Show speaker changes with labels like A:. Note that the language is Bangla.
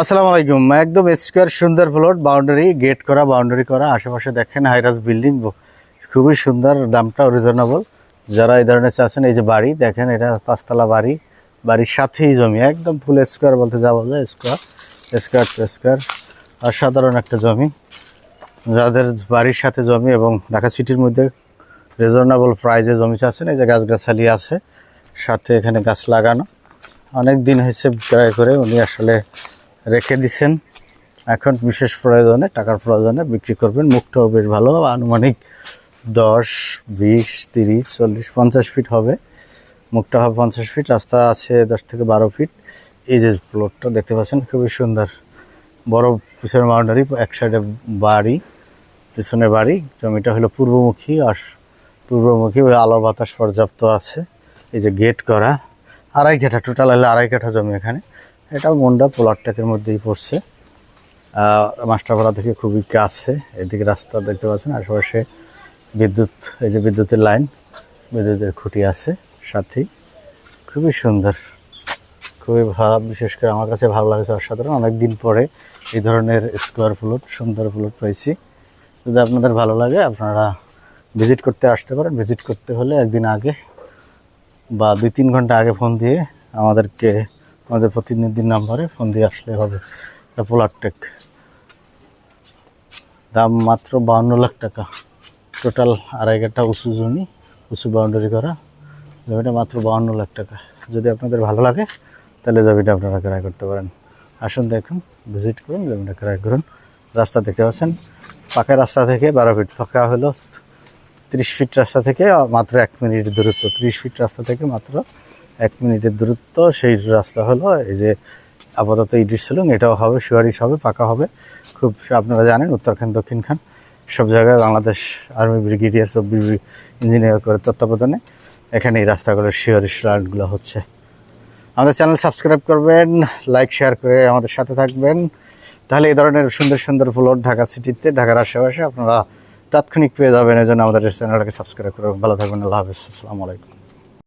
A: আসসালামু আলাইকুম। একদম স্কোয়ার সুন্দর প্লট বাউন্ডারি গেট করা বাউন্ডারি করা। আশেপাশে দেখেন হাইরাস বিল্ডিং খুবই সুন্দর, দামটাও রিজনেবল যারা এই ধরনের চাচ্ছেন, এই যে বাড়ি, দেখেন এটা পাঁচতলা বাড়ি। বাড়ির সাথেই জমি, একদম ফুল স্কোয়ার বলতে যা বলে স্কোয়ার স্কোয়ার স্কোয়ার সাধারণ একটা জমি। যাদের বাড়ির সাথে জমি এবং ঢাকা সিটির মধ্যে রিজনেবল প্রাইজে জমি চাচ্ছেন, এই যে গাছগাছালি আছে, সাথে এখানে গাছ লাগানো। অনেক দিন হয়েছে ক্রয় করে উনি আসলে রেখে দিছেন। এখন বিশেষ প্রয়োজনে, টাকার প্রয়োজনে বিক্রি করবেন। মুখটাও বেশ ভালো। আনুমানিক দশ, বিশ, তিরিশ, চল্লিশ, পঞ্চাশ ফিট হবে। মুখটা হবে পঞ্চাশ ফিট, রাস্তা আছে দশ থেকে বারো ফিট। এই যে প্লটটা দেখতে পাচ্ছেন, খুবই সুন্দর। বড় পিছনের বাউন্ডারি, এক সাইডে বাড়ি, পিছনে বাড়ি। জমিটা হলো পূর্বমুখী আর পূর্বমুখী ওই আলো বাতাস পর্যাপ্ত আছে। এই যে গেট করা, আড়াই কাঠা টোটাল হলে আড়াই কাঠা জমি এখানে। এটাও মন্ডা পোলারটাকের মধ্যেই পড়ছে। মাস্টারপাড়া থেকে খুবই কাছে, এদিকে রাস্তা দেখতে পাচ্ছেন, আশেপাশে বিদ্যুৎ, এই যে বিদ্যুতের লাইন, বিদ্যুতের খুঁটি আছে সাথেই। খুবই সুন্দর, খুবই ভালো বিশেষ করে আমার কাছে ভালো লাগছে অসাধারণ। অনেক দিন পরে এই ধরনের স্কোয়ার প্লট সুন্দর প্লট পেয়েছি। যদি আপনাদের ভালো লাগে, আপনারা ভিজিট করতে আসতে পারেন। ভিজিট করতে হলে একদিন আগে বা দুই তিন ঘণ্টা আগে ফোন দিয়ে আমাদেরকে আমাদের প্রতিনিধির নাম্বারে ফোন দিয়ে আসলে হবে। এটা পোলারটেক দাম মাত্র বাউন্ন লাখ টাকা। টোটাল আড়াই কাঠা উঁচু জমি, উঁচু বাউন্ডারি করা। জমিটা মাত্র বাউন্ন লাখ টাকা। যদি আপনাদের ভালো লাগে, তাহলে জমিটা আপনারা ক্রয় করতে পারেন। আসুন দেখুন ভিজিট করুন, জমিটা ক্রয় করুন। রাস্তা দেখতে পাচ্ছেন, পাকা রাস্তা থেকে বারো ফিট ফাঁকা হলো তিরিশ ফিট রাস্তা থেকে মাত্র এক মিনিট দূরত্ব। তিরিশ ফিট রাস্তা থেকে মাত্র এক মিনিটের দূরত্ব, সেই রাস্তা হলো এই যে আপাতত ইডির সিলং এটাও হবে সুয়ারিশ হবে, পাকা হবে। খুব আপনারা জানেন, উত্তরখান, দক্ষিণখান, সব জায়গায় বাংলাদেশ আর্মি ব্রিগেডিয়ার সব ইঞ্জিনিয়ার করে তত্ত্বাবধানে এখানে এই রাস্তাগুলোর শিওরিশ রাইডগুলো হচ্ছে। আমাদের চ্যানেল সাবস্ক্রাইব করবেন, লাইক, শেয়ার করে আমাদের সাথে থাকবেন। তাহলে এই ধরনের সুন্দর সুন্দর প্লট ঢাকা সিটিতে, ঢাকার আশেপাশে আপনারা তাৎক্ষণিক পেয়ে যাবেন এই জন্য আমাদের চ্যানেলটাকে সাবস্ক্রাইব করে ভালো থাকবেন। আল্লাহ হাফিজ, আসসালামু আলাইকুম।